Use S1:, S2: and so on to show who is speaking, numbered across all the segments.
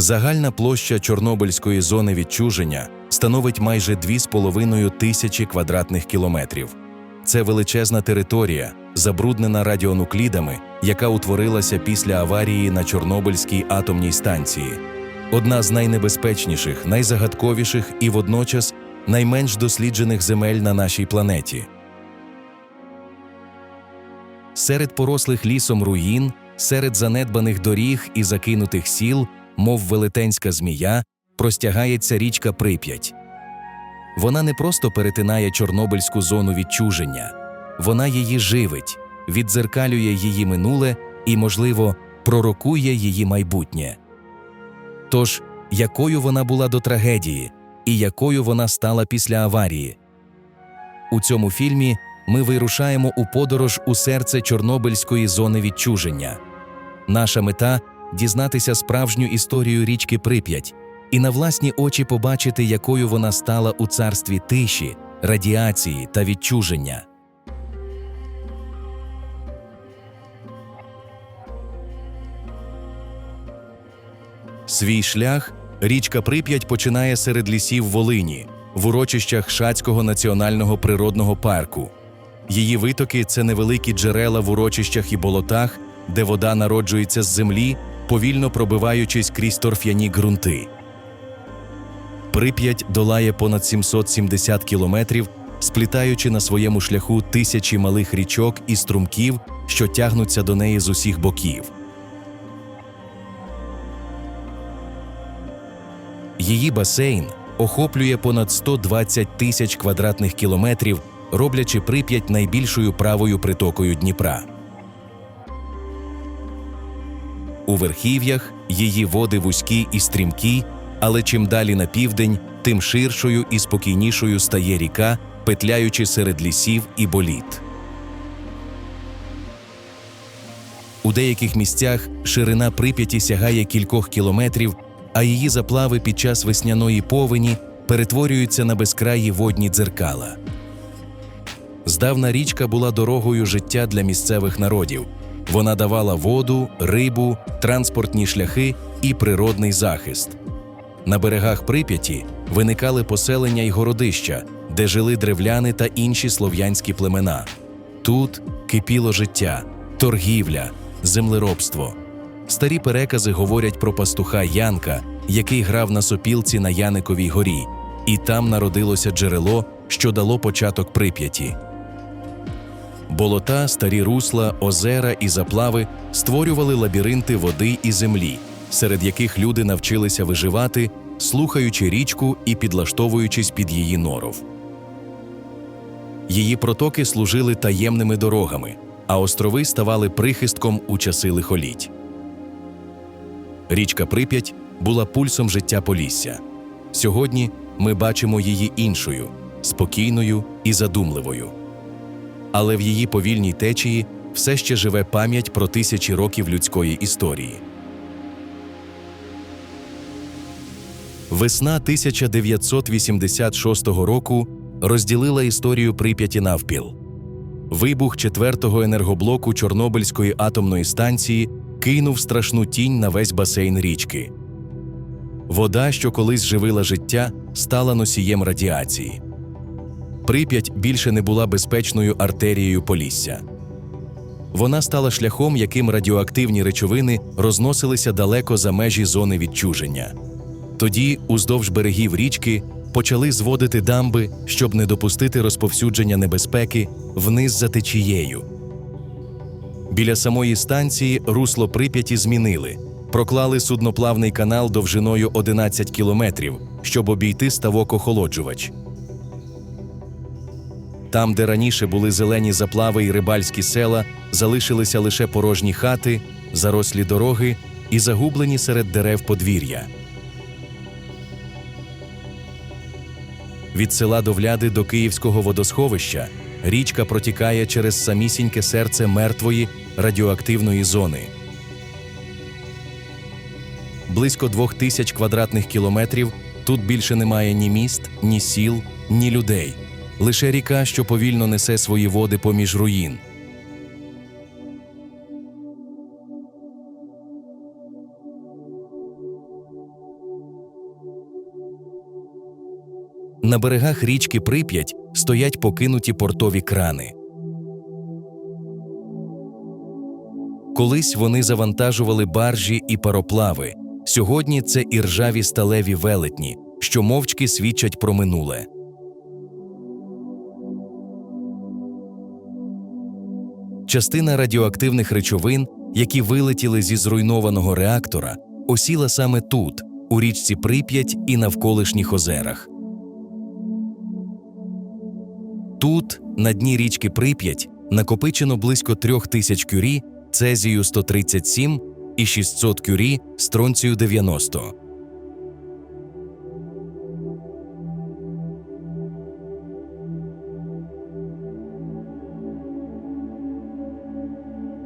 S1: Загальна площа Чорнобильської зони відчуження становить майже 2,5 тисячі квадратних кілометрів. Це величезна територія, забруднена радіонуклідами, яка утворилася після аварії на Чорнобильській атомній станції. Одна з найнебезпечніших, найзагадковіших і водночас найменш досліджених земель на нашій планеті. Серед порослих лісом руїн, серед занедбаних доріг і закинутих сіл, мов велетенська змія, простягається річка Прип'ять. Вона не просто перетинає Чорнобильську зону відчуження, вона її живить, віддзеркалює її минуле і, можливо, пророкує її майбутнє. Тож, якою вона була до трагедії, і якою вона стала після аварії? У цьому фільмі ми вирушаємо у подорож у серце Чорнобильської зони відчуження. Наша мета дізнатися справжню історію річки Прип'ять і на власні очі побачити, якою вона стала у царстві тиші, радіації та відчуження. Свій шлях річка Прип'ять починає серед лісів Волині, в урочищах Шацького національного природного парку. Її витоки це невеликі джерела в урочищах і болотах, де вода народжується з землі, повільно пробиваючись крізь торф'яні ґрунти. Прип'ять долає понад 770 кілометрів, сплітаючи на своєму шляху тисячі малих річок і струмків, що тягнуться до неї з усіх боків. Її басейн охоплює понад 120 тисяч квадратних кілометрів, роблячи Прип'ять найбільшою правою притокою Дніпра. У верхів'ях її води вузькі і стрімкі, але чим далі на південь, тим ширшою і спокійнішою стає ріка, петляючи серед лісів і боліт. У деяких місцях ширина Прип'яті сягає кількох кілометрів, а її заплави під час весняної повені перетворюються на безкраї водні дзеркала. Здавна річка була дорогою життя для місцевих народів. Вона давала воду, рибу, транспортні шляхи і природний захист. На берегах Прип'яті виникали поселення й городища, де жили древляни та інші слов'янські племена. Тут кипіло життя, торгівля, землеробство. Старі перекази говорять про пастуха Янка, який грав на сопілці на Яниковій горі, і там народилося джерело, що дало початок Прип'яті. Болота, старі русла, озера і заплави створювали лабіринти води і землі, серед яких люди навчилися виживати, слухаючи річку і підлаштовуючись під її норов. Її протоки служили таємними дорогами, а острови ставали прихистком у часи лихоліть. Річка Прип'ять була пульсом життя Полісся. Сьогодні ми бачимо її іншою, спокійною і задумливою. Але в її повільній течії все ще живе пам'ять про тисячі років людської історії. Весна 1986 року розділила історію Прип'яті навпіл. Вибух четвертого енергоблоку Чорнобильської атомної станції кинув страшну тінь на весь басейн річки. Вода, що колись живила життя, стала носієм радіації. Прип'ять більше не була безпечною артерією Полісся. Вона стала шляхом, яким радіоактивні речовини розносилися далеко за межі зони відчуження. Тоді, уздовж берегів річки, почали зводити дамби, щоб не допустити розповсюдження небезпеки вниз за течією. Біля самої станції русло Прип'яті змінили, проклали судноплавний канал довжиною 11 кілометрів, щоб обійти ставок охолоджувач. Там, де раніше були зелені заплави і рибальські села, залишилися лише порожні хати, зарослі дороги і загублені серед дерев подвір'я. Від села Довляди до Київського водосховища річка протікає через самісіньке серце мертвої радіоактивної зони. Близько двох тисяч квадратних кілометрів тут більше немає ні міст, ні сіл, ні людей лише ріка, що повільно несе свої води поміж руїн. На берегах річки Прип'ять стоять покинуті портові крани. Колись вони завантажували баржі і пароплави. Сьогодні це іржаві сталеві велетні, що мовчки свідчать про минуле. Частина радіоактивних речовин, які вилетіли зі зруйнованого реактора, осіла саме тут, у річці Прип'ять і навколишніх озерах. Тут, на дні річки Прип'ять, накопичено близько трьох тисяч кюрі цезію 137 і 600 кюрі стронцію 90.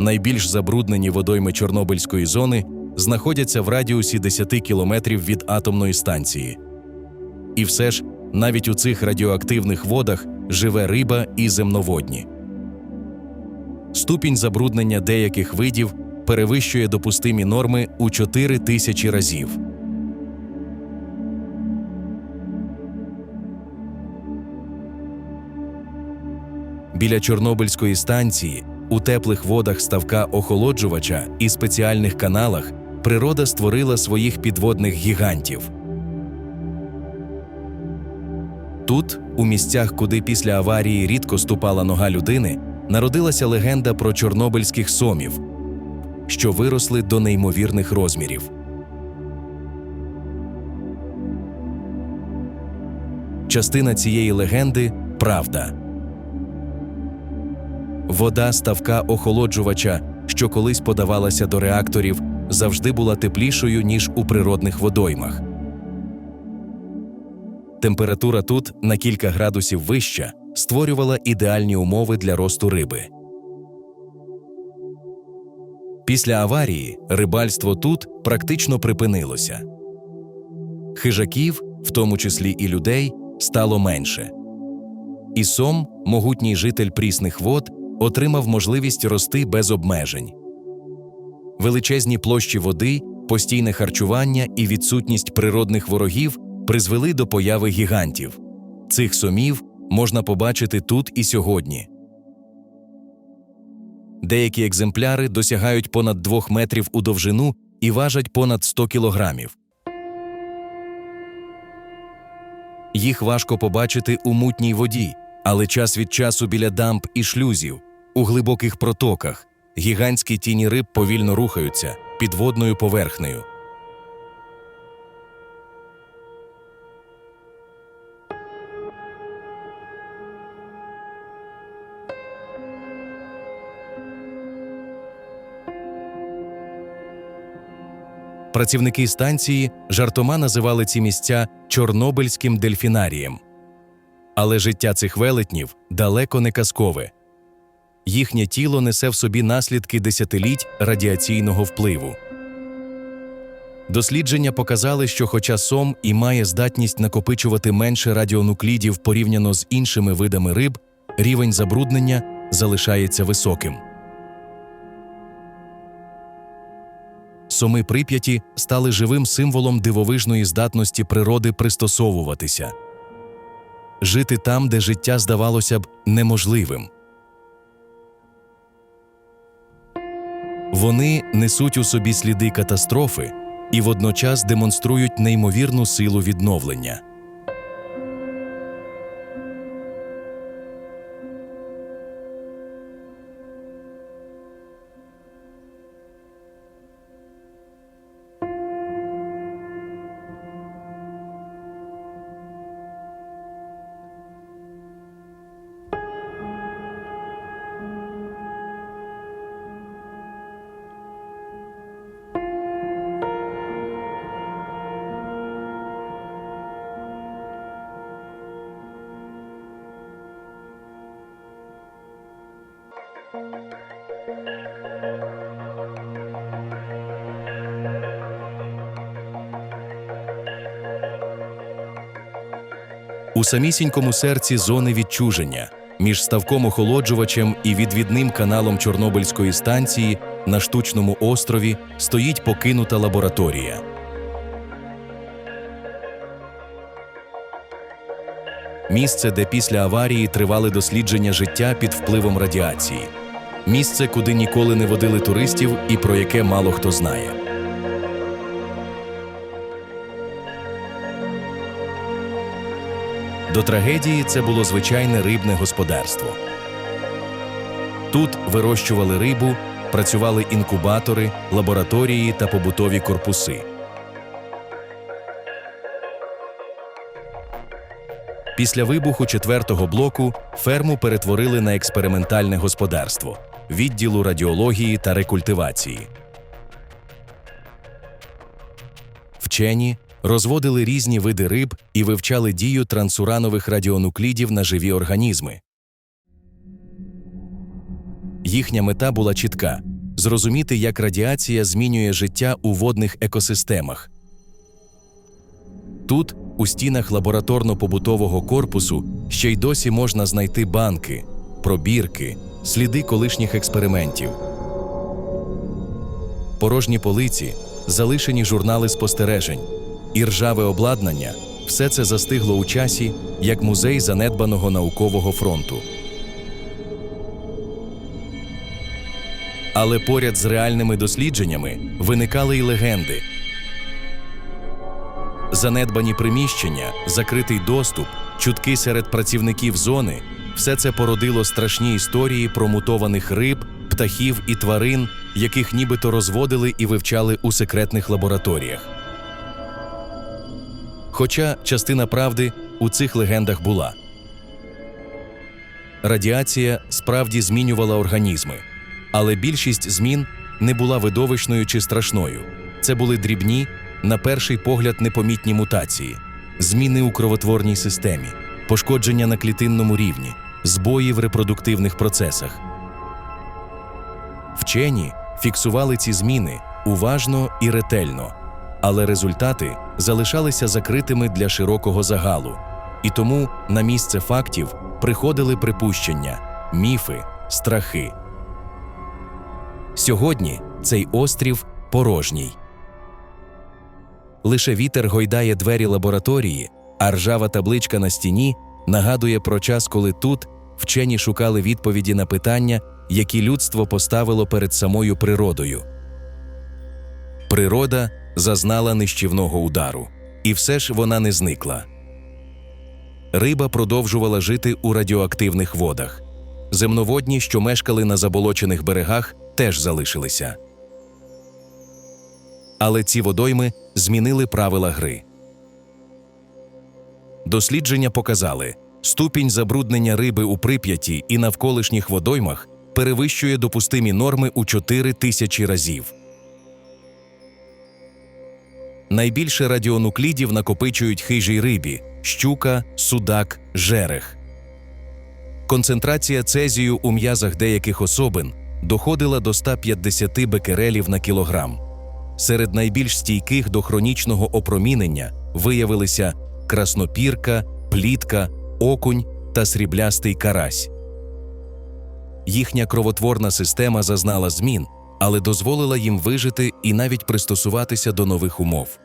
S1: Найбільш забруднені водойми Чорнобильської зони знаходяться в радіусі 10 кілометрів від атомної станції. І все ж, навіть у цих радіоактивних водах живе риба і земноводні. Ступінь забруднення деяких видів перевищує допустимі норми у 4 тисячі разів. Біля Чорнобильської станції у теплих водах ставка охолоджувача і спеціальних каналах природа створила своїх підводних гігантів. Тут, у місцях, куди після аварії рідко ступала нога людини, народилася легенда про чорнобильських сомів, що виросли до неймовірних розмірів. Частина цієї легенди правда. Вода ставка охолоджувача, що колись подавалася до реакторів, завжди була теплішою, ніж у природних водоймах. Температура тут на кілька градусів вища створювала ідеальні умови для росту риби. Після аварії рибальство тут практично припинилося. Хижаків, в тому числі і людей, стало менше. І сом, могутній житель прісних вод, отримав можливість рости без обмежень. Величезні площі води, постійне харчування і відсутність природних ворогів призвели до появи гігантів. Цих сомів можна побачити тут і сьогодні. Деякі екземпляри досягають понад 2 метрів у довжину і важать понад 100 кілограмів. Їх важко побачити у мутній воді, але час від часу біля дамб і шлюзів, у глибоких протоках, гігантські тіні риб повільно рухаються підводною поверхнею. Працівники станції жартома називали ці місця Чорнобильським дельфінарієм. Але життя цих велетнів далеко не казкове. Їхнє тіло несе в собі наслідки десятиліть радіаційного впливу. Дослідження показали, що, хоча сом і має здатність накопичувати менше радіонуклідів порівняно з іншими видами риб, рівень забруднення залишається високим. Соми Прип'яті стали живим символом дивовижної здатності природи пристосовуватися, жити там, де життя здавалося б неможливим. Вони несуть у собі сліди катастрофи і водночас демонструють неймовірну силу відновлення. У самісінькому серці зони відчуження між ставком охолоджувачем і відвідним каналом Чорнобильської станції на штучному острові стоїть покинута лабораторія. місце, де після аварії тривали дослідження життя під впливом радіації, місце, куди ніколи не водили туристів і про яке мало хто знає. До трагедії це було звичайне рибне господарство. Тут вирощували рибу, працювали інкубатори, лабораторії та побутові корпуси. Після вибуху четвертого блоку ферму перетворили на експериментальне господарство відділу радіології та рекультивації. Вчені розводили різні види риб і вивчали дію трансуранових радіонуклідів на живі організми. Їхня мета була чітка зрозуміти, як радіація змінює життя у водних екосистемах. Тут, у стінах лабораторно-побутового корпусу, ще й досі можна знайти банки, пробірки, сліди колишніх експериментів. Порожні полиці, залишені журнали спостережень, і ржаве обладнання все це застигло у часі як музей занедбаного наукового фронту. Але поряд з реальними дослідженнями виникали й легенди. Занедбані приміщення, закритий доступ, чутки серед працівників зони все це породило страшні історії про мутованих риб, птахів і тварин, яких нібито розводили і вивчали у секретних лабораторіях. Хоча частина правди у цих легендах була. Радіація справді змінювала організми, але більшість змін не була видовищною чи страшною. Це були дрібні, на перший погляд, непомітні мутації, зміни у кровотворній системі, пошкодження на клітинному рівні, збої в репродуктивних процесах. Вчені фіксували ці зміни уважно і ретельно, але результати залишалися закритими для широкого загалу, і тому на місце фактів приходили припущення, міфи, страхи. Сьогодні цей острів порожній. Лише вітер гойдає двері лабораторії, а ржава табличка на стіні нагадує про час, коли тут вчені шукали відповіді на питання, які людство поставило перед самою природою. Природа зазнала нищівного удару, і все ж вона не зникла. Риба продовжувала жити у радіоактивних водах. Земноводні, що мешкали на заболочених берегах, теж залишилися. Але ці водойми змінили правила гри. Дослідження показали, ступінь забруднення риби у прип'яті і навколишніх водоймах перевищує допустимі норми у 4 тисячі разів. Найбільше радіонуклідів накопичують хижій рибі щука, судак, жерех. Концентрація цезію у м'язах деяких особин доходила до 150 бекерелів на кілограм. Серед найбільш стійких до хронічного опромінення виявилися краснопірка, плітка, окунь та сріблястий карась. Їхня кровотворна система зазнала змін, але дозволила їм вижити і навіть пристосуватися до нових умов.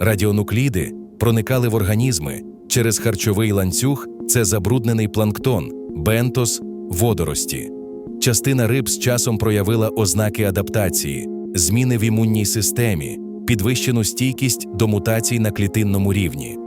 S1: Радіонукліди проникали в організми через харчовий ланцюг це забруднений планктон, бентос, водорості. Частина риб з часом проявила ознаки адаптації, зміни в імунній системі, підвищену стійкість до мутацій на клітинному рівні.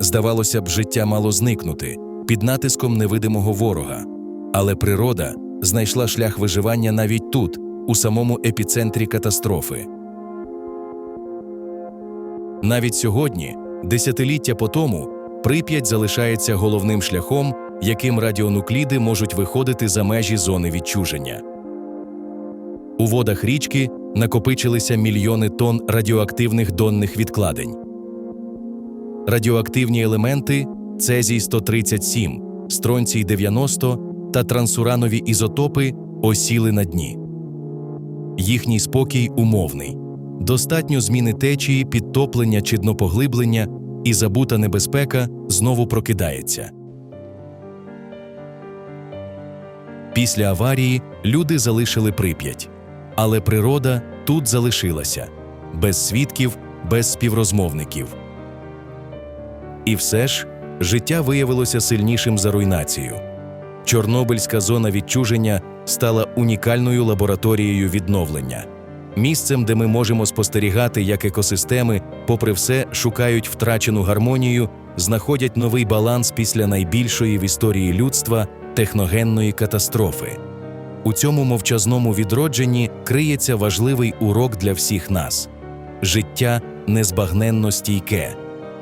S1: Здавалося б, життя мало зникнути під натиском невидимого ворога, але природа знайшла шлях виживання навіть тут, у самому епіцентрі катастрофи. Навіть сьогодні, десятиліття по тому, Прип'ять залишається головним шляхом, яким радіонукліди можуть виходити за межі зони відчуження. У водах річки накопичилися мільйони тонн радіоактивних донних відкладень. Радіоактивні елементи цезій 137, стронцій 90 та трансуранові ізотопи осіли на дні. Їхній спокій умовний. Достатньо зміни течії, підтоплення чи днопоглиблення, і забута небезпека знову прокидається. Після аварії люди залишили прип'ять, але природа тут залишилася без свідків, без співрозмовників. І все ж життя виявилося сильнішим за руйнацію. Чорнобильська зона відчуження стала унікальною лабораторією відновлення, місцем, де ми можемо спостерігати, як екосистеми, попри все, шукають втрачену гармонію, знаходять новий баланс після найбільшої в історії людства техногенної катастрофи. У цьому мовчазному відродженні криється важливий урок для всіх нас: життя незбагненно стійке,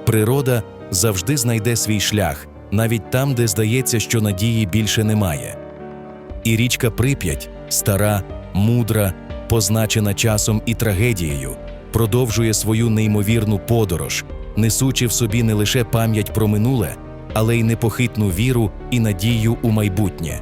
S1: природа завжди знайде свій шлях, навіть там, де здається, що надії більше немає. І річка Прип'ять, стара, мудра, позначена часом і трагедією, продовжує свою неймовірну подорож, несучи в собі не лише пам'ять про минуле, але й непохитну віру і надію у майбутнє.